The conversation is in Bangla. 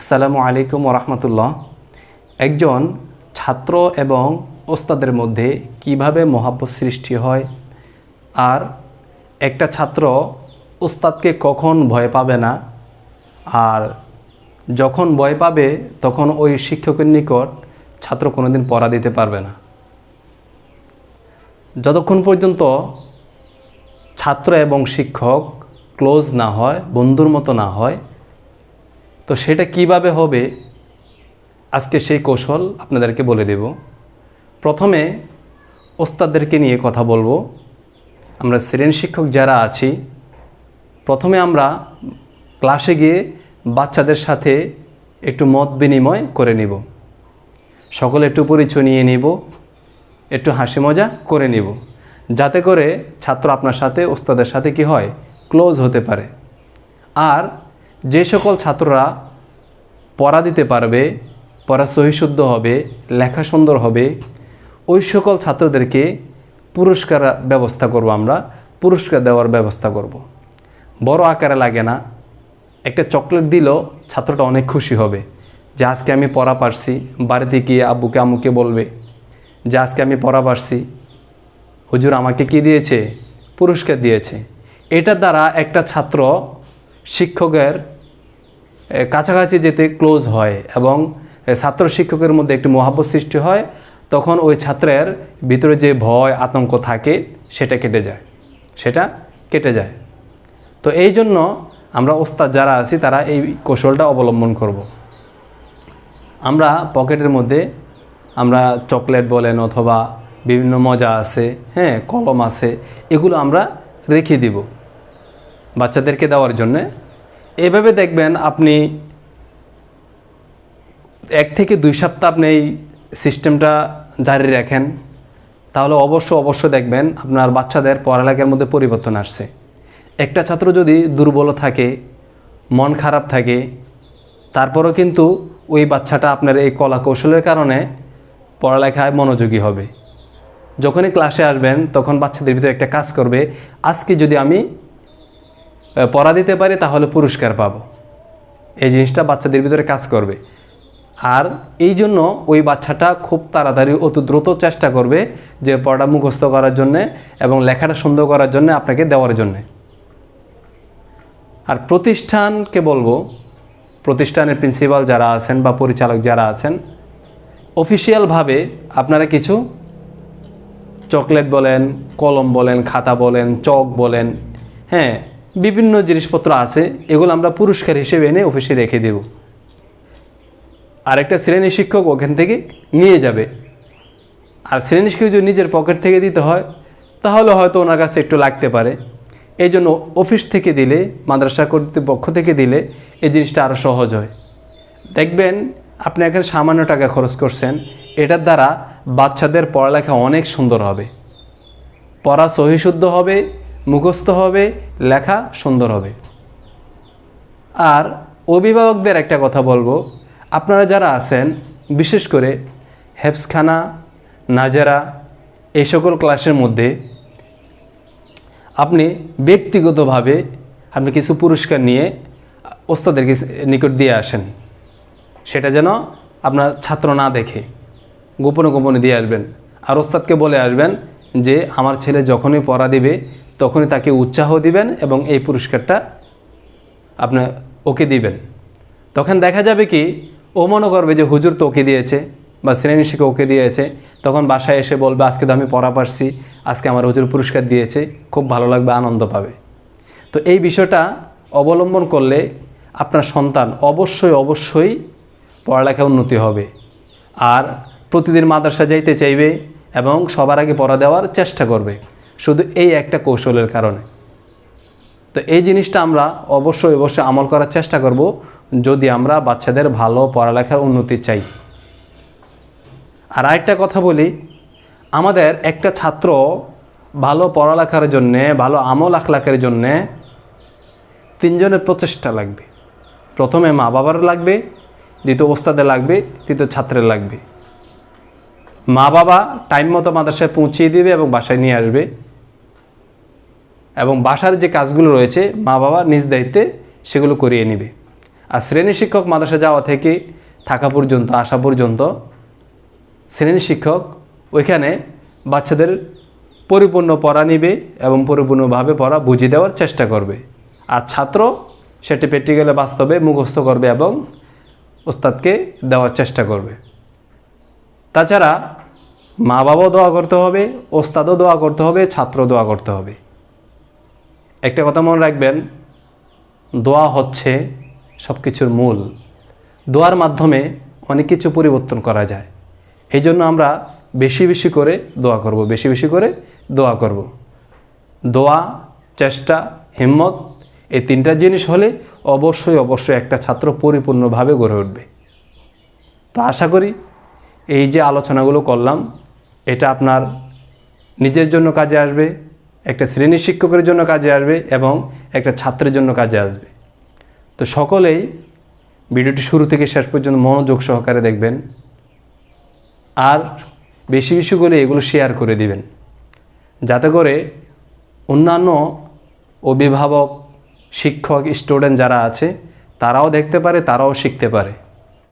আসসালামু আলাইকুম রহমতুল্লাহ একজন ছাত্র এবং ওস্তাদের মধ্যে কীভাবে মহাব্বত সৃষ্টি হয়? আর একটা ছাত্র ওস্তাদকে কখন ভয় পাবে না? আর যখন ভয় পাবে, তখন ওই শিক্ষকের নিকট ছাত্র কোনোদিন পড়া দিতে পারবে না। যতক্ষণ পর্যন্ত ছাত্র এবং শিক্ষক ক্লোজ না হয়, বন্ধুর মতো না হয় তো সেটা কীভাবে হবে? আজকে সেই কৌশল আপনাদেরকে বলে দেব। প্রথমে ওস্তাদদেরকে নিয়ে কথা বলব। আমরা শ্রেণি শিক্ষক যারা আছি, প্রথমে আমরা ক্লাসে গিয়ে বাচ্চাদের সাথে একটু মত বিনিময় করে নিব। সকলে একটু পরিচয় নিয়ে নিব, একটু হাসি মজা করে নিব। যাতে করে ছাত্র আপনার সাথে, ওস্তাদের সাথে কি হয় ক্লোজ হতে পারে। আর যে সকল ছাত্ররা পড়া দিতে পারবে, পড়া সহিশুদ্ধ হবে, লেখা সুন্দর হবে, ওই সকল ছাত্রদেরকে পুরস্কার ব্যবস্থা করব আমরা, পুরস্কার দেওয়ার ব্যবস্থা করব। বড় আকারে লাগে না। একটা চকলেট দিলেও ছাত্রটা অনেক খুশি হবে যে আজকে আমি পড়া পারছি, বাড়িতে গিয়ে আব্বুকে, আম্মুকে বলবে যে আজকে আমি পড়া পারছি। হুজুর আমাকে কি দিয়েছে? পুরস্কার দিয়েছে। এটার দ্বারা একটা ছাত্র শিক্ষকের কাছাকাছি যেতে ক্লোজ হয় এবং ছাত্র শিক্ষকের মধ্যে একটি মহাব্বত সৃষ্টি হয়, তখন ওই ছাত্রের ভিতরে যে ভয়, আতঙ্ক থাকে, সেটা কেটে যায়। সেটা কেটে যায়। তো এই জন্য আমরা ওস্তাদ যারা আছি, তারা এই কৌশলটা অবলম্বন করব। আমরা পকেটের মধ্যে, আমরা চকলেট বলেন অথবা বিভিন্ন মজা আছে হ্যাঁ কলম আছে, এগুলো আমরা রেখে দিব। বাচ্চাদেরকে দেওয়ার জন্যে এভাবে দেখবেন আপনি এক থেকে দুই সপ্তাহ আপনি এই সিস্টেমটা জারি রাখেন, তাহলে অবশ্য অবশ্য দেখবেন আপনার বাচ্চাদের পড়ালেখার মধ্যে পরিবর্তন আসছে। একটা ছাত্র যদি দুর্বল থাকে, মন খারাপ থাকে, তারপরও কিন্তু ওই বাচ্চাটা আপনার এই কলা কৌশলের কারণে পড়ালেখায় মনোযোগী হবে। যখনই ক্লাসে আসবেন, তখন বাচ্চাদের ভিতরে একটা কাজ করবে, আজকে যদি আমি পড়া দিতে পারি, তাহলে পুরস্কার পাবো। এই জিনিসটা বাচ্চাদের ভিতরে কাজ করবে। আর এই জন্য ওই বাচ্চাটা খুব তাড়াতাড়ি অতি দ্রুত চেষ্টা করবে যে পড়া মুখস্থ করার জন্যে এবং লেখাটা সুন্দর করার জন্য আপনাকে দেওয়ার জন্যে। আর প্রতিষ্ঠানকে বলব, প্রতিষ্ঠানের প্রিন্সিপাল যারা আছেন বা পরিচালক যারা আছেন অফিসিয়ালভাবে আপনারা কিছু চকলেট বলেন, কলম বলেন, খাতা বলেন, চক বলেন হ্যাঁ বিভিন্ন জিনিসপত্র আছে, এগুলো আমরা পুরস্কার হিসেবে এনে অফিসে রেখে দেব। আরেকটা শ্রেণি শিক্ষক ওখান থেকে নিয়ে যাবে। আর শ্রেণি শিক্ষক যদি নিজের পকেট থেকে দিতে হয়, তাহলে হয়তো ওনার কাছে একটু লাগতে পারে। এই জন্য অফিস থেকে দিলে, মাদ্রাসা কর্তৃপক্ষ থেকে দিলে এই জিনিসটা আরও সহজ হয়। দেখবেন, আপনি এখানে সামান্য টাকা খরচ করছেন, এটার দ্বারা বাচ্চাদের পড়ালেখা অনেক সুন্দর হবে। পড়া সহিশুদ্ধ হবে মুখস্থ হবে, লেখা সুন্দর হবে। আর অভিভাবকদের একটা কথা বলব, আপনারা যারা আছেন, বিশেষ করে হেফসখানা নাজারা, এই সকল ক্লাসের মধ্যে, আপনি ব্যক্তিগতভাবে আপনি কিছু পুরস্কার নিয়ে ওস্তাদের নিকট দিয়ে আসেন। সেটা যেন আপনার ছাত্র না দেখে, গোপনে গোপনে দিয়ে আসবেন। আর ওস্তাদকে বলে আসবেন যে, আমার ছেলে যখনই পড়া দিবে তখনই তাকে উৎসাহ দিবেন এবং এই পুরস্কারটা আপনি ওকে দিবেন। তখন দেখা যাবে কি, ও মনে করবে যে হুজুর তো ওকে দিয়েছে বা শ্রেণি শিক্ষক ওকে দিয়েছে। তখন বাসায় এসে বলবে, আজকে তো আমি পড়া পারছি, আজকে আমার হুজুর পুরস্কার দিয়েছে, খুব ভালো লাগবে, আনন্দ পাবে। তো এই বিষয়টা অবলম্বন করলে আপনার সন্তান অবশ্যই অবশ্যই পড়ালেখা উন্নতি হবে। আর প্রতিদিন মাদ্রাসা যাইতে চাইবে এবং সবার আগে পড়া দেওয়ার চেষ্টা করবে। শুধু এই একটা কৌশলের কারণে। তো এই জিনিসটা আমরা অবশ্যই অবশ্যই আমল করার চেষ্টা করব যদি আমরা বাচ্চাদের ভালো পড়ালেখার উন্নতি চাই। আর আরেকটা কথা বলি, আমাদের একটা ছাত্র ভালো পড়ালেখার জন্যে, ভালো আমল আখলাখের জন্যে তিনজনের প্রচেষ্টা লাগবে। প্রথমে মা বাবার লাগবে, দ্বিতীয় ওস্তাদের লাগবে, তৃতীয় ছাত্রের লাগবে। মা বাবা টাইম মতো মাদ্রাসায় পৌঁছিয়ে দিবে এবং বাসায় নিয়ে আসবে। এবং বাসার যে কাজগুলো রয়েছে, মা বাবা নিজ দায়িত্বে সেগুলো করিয়ে নেবে। আর শ্রেণি শিক্ষক মাদ্রাসা যাওয়া থেকে থাকা পর্যন্ত, আসা পর্যন্ত শ্রেণি শিক্ষক ওইখানে বাচ্চাদের পরিপূর্ণ পড়া নিবে এবং পরিপূর্ণভাবে পড়া বুঝিয়ে দেওয়ার চেষ্টা করবে। আর ছাত্র সেটি প্র্যাকটিক্যালে বাস্তবে মুখস্থ করবে এবং ওস্তাদকে দেওয়ার চেষ্টা করবে। তাছাড়া মা বাবাও দোয়া করতে হবে, ওস্তাদও দোয়া করতে হবে ছাত্র দোয়া করতে হবে। একটা কথা মনে রাখবেন, দোয়া হচ্ছে সব কিছুর মূল। দোয়ার মাধ্যমে অনেক কিছু পরিবর্তন করা যায়। এই জন্য আমরা বেশি বেশি করে দোয়া করব, বেশি বেশি করে দোয়া করব। দোয়া, চেষ্টা, হিম্মত, এই তিনটা জিনিস হলে অবশ্যই অবশ্যই একটা ছাত্র পরিপূর্ণভাবে গড়ে উঠবে। তো আশা করি এই যে আলোচনাগুলো করলাম, এটা আপনার নিজের জন্য কাজে আসবে। একটা শ্রেণি শিক্ষকের জন্য কাজে আসবে এবং একটা ছাত্রের জন্য কাজে আসবে। তো সকলেই ভিডিওটি শুরু থেকে শেষ পর্যন্ত মনোযোগ সহকারে দেখবেন আর বেশি বেশি করে এগুলো শেয়ার করে দিবেন। যাতে করে অন্যান্য অভিভাবক, শিক্ষক স্টুডেন্ট যারা আছে, তারাও দেখতে পারে, তারাও শিখতে পারে।